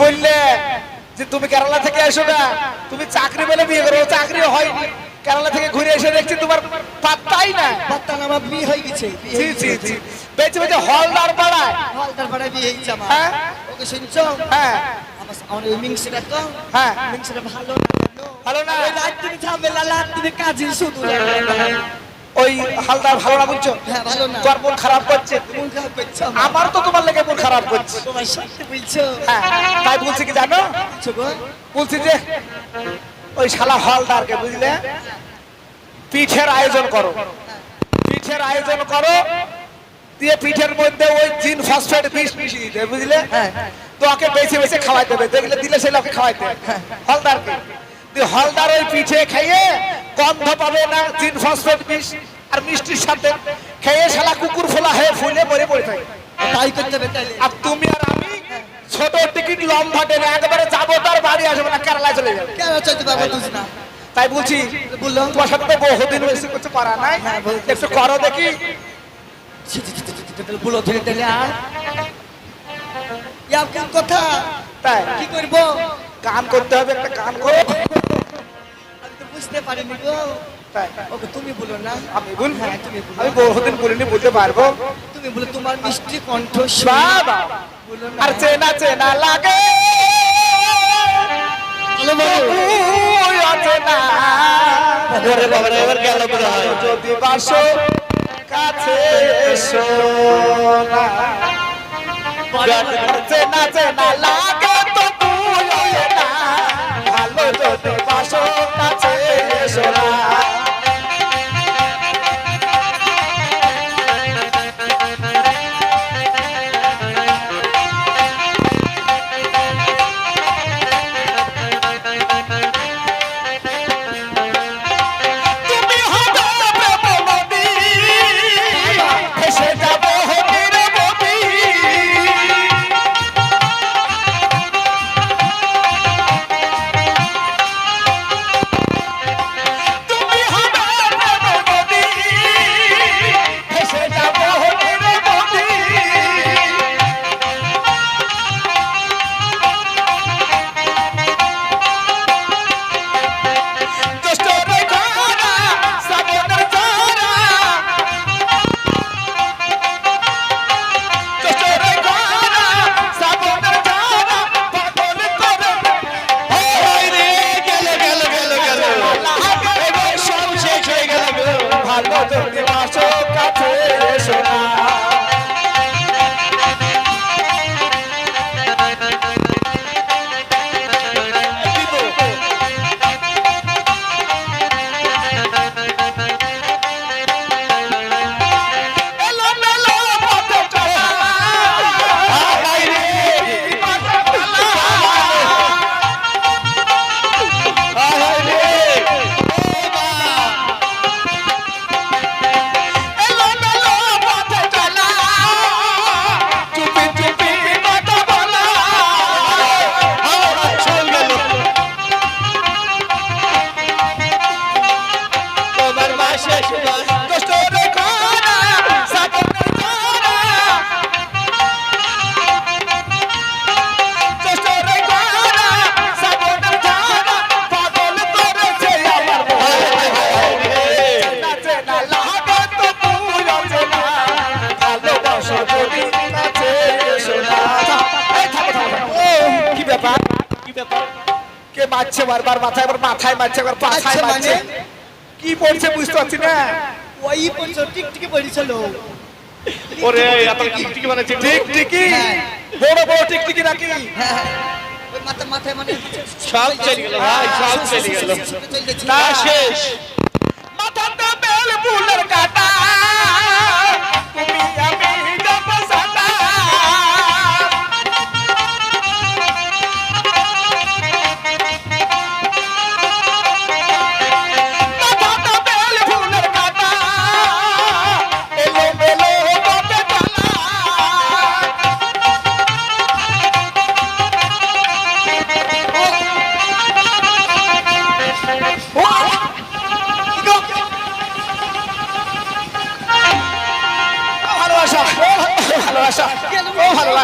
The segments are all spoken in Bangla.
বললে যে তুমি কেরালা থেকে এসো না তুমি চাকরি বলে বিয়ে করো চাকরি হয়নি। কেরালা থেকে ঘুরে এসে দেখছি তোমার পাত্তাই না পাত্তা না আমার বিয়ে হয়ে গেছে। জি হয়ে জি জি বেঁচে বেঁচে হলদার পাড়ায়। হালদার পাড়ায় বিয়ে হয়েছে আমার। হ্যাঁ? ওকে শুনছো? হ্যাঁ। আমার আমার মিংসিটা তো। হ্যাঁ। মিংসিটা ভালো না। ভালো না? ওই রাত দিনে ঝামেলা রাত দিনে কাজে শুধু। লাগে। ওই হালদার ভালো না বুঝছ? হ্যাঁ ভালো না। তোর মন খারাপ করছে। মন খারাপ করছে আমার। তো তোমার লেগে মন খারাপ করছে। তোমার সাথে বলছো। হ্যাঁ তাই বলছি কি জানো? বলছি যে ওই শালা হলদারকে বুঝলে? পিঠের আয়োজন করো। পিঠের আয়োজন করো। দিয়ে পিঠের মধ্যে ওই জিন ফসফেট বিষ মিশিয়ে দিতে বুঝলে? হ্যাঁ। তো ওকে বেছে বেছে খাওয়াই দেবে দেখলে দিলে সে লোকে খাওয়াইতে হলদারকে। দিয়ে হলদার ওই পিঠে খেয়ে গন্ধ পাবে না জিন ফসফেট বিষ আর মিষ্টির সাথে খেয়ে শালা কুকুর ফোলা হয়ে ফুলে মরে পড়ে থাকে। তাই করতে আর তুমি আর আমি ছোট টিকিট একবারে যাব তার বাড়ি আসব না কেরালায় চলে যাবে। কেন চলতে পারব না? তাই বলছি বলল তোমার সাথে তো বহুদিন বেশি কিছু করা নাই। হ্যাঁ, একটু করো দেখি। বলো ধরে আর কথা? তাই। কি করব? গান করতে হবে একটা গান করো। আমি তো বুঝতে পারিনি গো ওকে তুমি বলো না। আমি বল হ্যাঁ তুমি বলো। আমি বহুদিন বলিনি বলতে পারব। তুমি বলো তোমার মিষ্টি কণ্ঠ বাবা! আর চেনা চেনা লাগে। যদি বাসো কাছে এসো না। চেনা চেনা লাগে। মারছে বারবার মাথায় এবার মাথায় মারছে এবার পাছায় মারছে মানে? কি বলছে বুঝতে পারছি না ওই পয়সা টিকটিকি পড়েছিল ওরে, এত টিকটিকি বানাচ্ছে। ঠিক ঠিকই হ্যাঁ। বড় বড় টিকটিকি নাকি হ্যাঁ মাথা মাথায় মানে সব চলে গেল ভাই, সব চলে গেল। না। তা শেষ। মাথাটা বেল ফুলের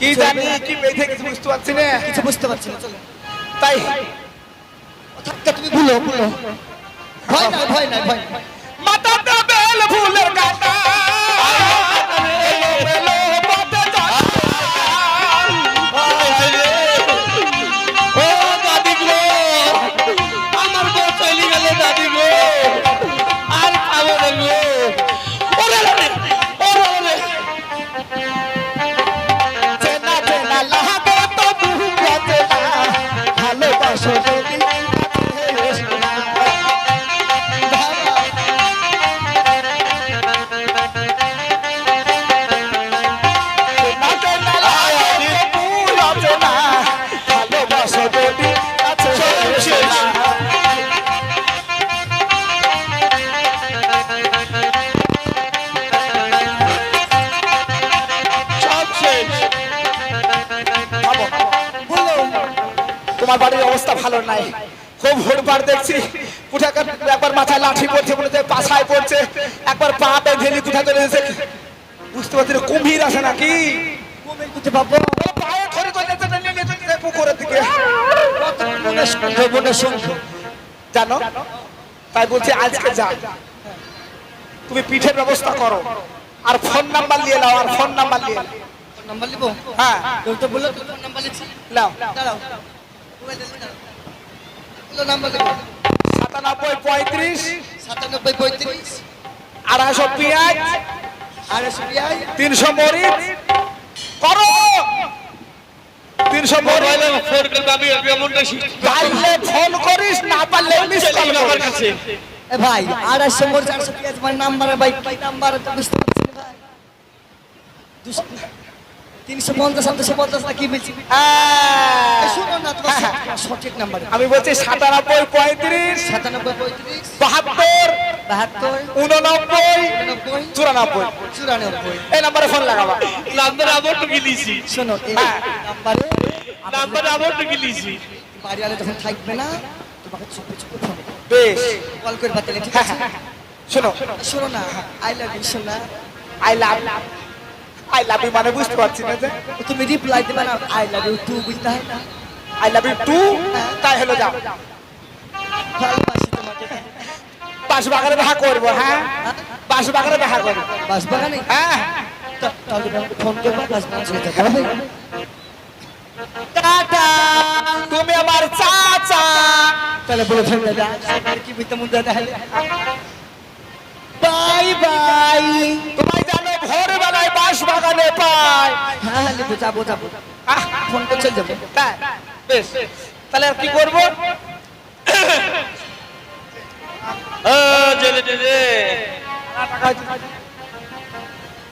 কি জানি কি বেঁধে গেছে বুঝতে পারছি না। কিছু বুঝতে পারছি না চলো। তাই। তুমি ভুলো ভুলো। ভয় নাই ভয় নাই ভয় নাই। তোমার বাড়ির অবস্থা ভালো নাই। খুব হুড়পাড় দেখছি কুঠাকার একবার মাথায় লাঠি পড়ছে বলে যে পাছায় পড়ছে একবার পা বেঁধে কুঠা চলে এসেছে। বুঝতে পারছি না, কুম্ভীর আছে নাকি? কুমির করতে পাবো। পায়ে ধরে চলে যেতে নিয়ে নিয়ে চলে যায় পুকুরের দিকে। সন্দেহ সন্দেহ জানো? তাই বলছি আজকে যা। তুমি পিঠের ব্যবস্থা করো। আর ফোন নাম্বার নিয়ে নাও আর ফোন নাম্বার নিয়ে নাম্বার হ্যাঁ। তো বলল নাম্বার লিখছি। নাও। দাঁড়াও। সাতানব্বই পঁয়ত্রিশ। সাতানব্বই পঁয়ত্রিশ। আড়াইশো পেঁয়াজ। আড়াইশো তিনশো মরিচ। করো! তিনশো মরিচ। পারলে ফোন করিস না পারলে মিস চলে আমার কাছে। ভাই আড়াইশো মোর চারশো পিয়াজ মানে নাম্বার ভাই কি নাম্বার তো বুঝতে পারছি ভাই। দুশো তিনশো পঞ্চাশ পঞ্চাশ না কি বলছি? এ, শুনো না সঠিক- সঠিক নাম্বার আমি বলছি সাতানব্বই পঁয়ত্রিশ সাতানব্বই পঁয়ত্রিশ বাহাত্তর বাহাত্তর উননব্বই নব্বই চুরানব্বই। চুরানব্বই। এই নাম্বারে ফোন লাগাবা। নাম্বার আবার টুকি লিছি শোনো এই হ্যাঁ। নাম্বারে নাম্বার আবার টুকি লিছি বাড়ি যখন থাকবে না তোমাকে চুপে চুপে ফোন বেশ। কল করে বাতিলে ঠিক হ্যাঁ, আছে? হ্যাঁ, হ্যাঁ। শোনো। শোনো না আই লাভ ইউ শোনা I love. I love you মানে বুঝতে পারছি না যে তুমি রিপ্লাই দেবে না আই লাভ ইউ টু বুঝতে হয় না। আই লাভ ইউ টু তাই হলো যাও। বাস বাগানে দেখা করব হ্যাঁ? বাস বাগানে দেখা করব। বাস বাগানে হ্যাঁ ফোন করব বাস বাগানে? টাটা তুমি আমার চাচা। তাহলে বলে আর কি বুঝতে দেয় তাহলে বাই বাই। তোমায় ভোরবেলায় বাস বাগানে পাই হ্যাঁ হ্যাঁ লিখো যাব যাব। আহ, ফোন করে চলে যাব। তাই? বেশ। তাহলে আর কি করব?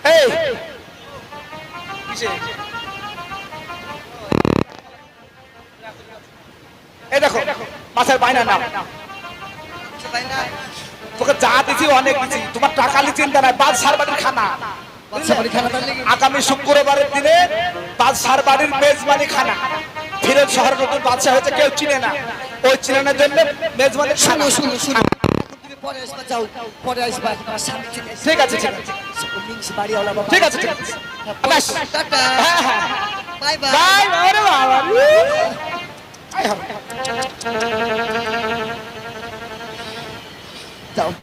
এই? দেখো মাথায় বাইনা নাম। তোকে যা দিছি অনেক দিছি। তোমার টাকা নিয়ে চিন্তা নাই পাঁচ সার বাড়ির খানা। আগামী শুক্রবারের দিনে পাঁচ সার বাড়ির মেজমানি খানা। ফিরোজ শহর নতুন বাদশাহ হয়েছে কেউ চিনে না। ওই চিনানোর জন্য মেজমানি খানা। শুনো শুনো পরে আসবা যাও। পরে আসবা ঠিক আছে ঠিক আছে। ঠিক আছে হ্যাঁ হ্যাঁ, হ্যাঁ। So